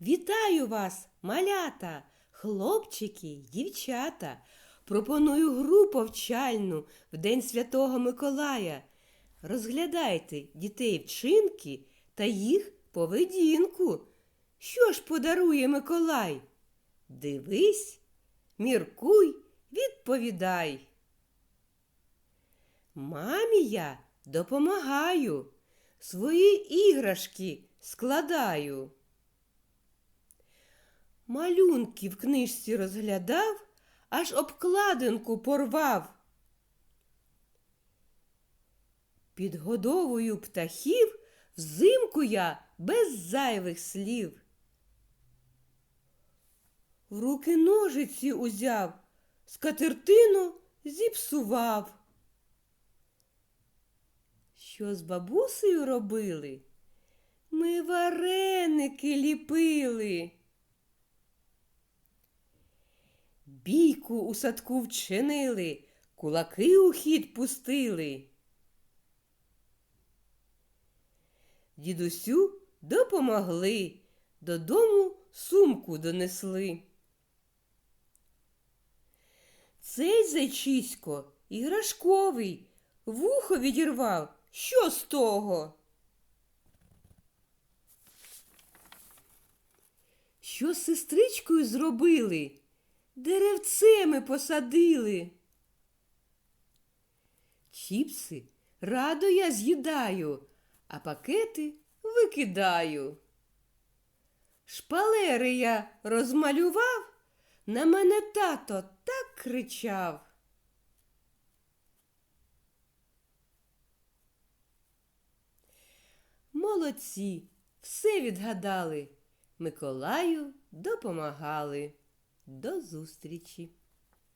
Вітаю вас, малята, хлопчики, дівчата. Пропоную гру повчальну в День Святого Миколая. Розглядайте дітей вчинки та їх поведінку. Що ж подарує Миколай? Дивись, міркуй, відповідай. Мамі я допомагаю, свої іграшки складаю. Малюнки в книжці розглядав, аж обкладинку порвав. Підгодовую птахів взимку я без зайвих слів. В руки ножиці узяв, скатертину зіпсував. Що з бабусею робили? Ми вареники ліпили. Бійку у садку вчинили, кулаки у хід пустили. Дідусю допомогли, додому сумку донесли. Цей зайчисько іграшковий, вухо відірвав. Що з того? Що з сестричкою зробили? Деревце ми посадили. Чіпси радо я з'їдаю, а пакети викидаю. Шпалери я розмалював, на мене тато так кричав. Молодці, все відгадали. Миколаю допомагали. До зустрічі!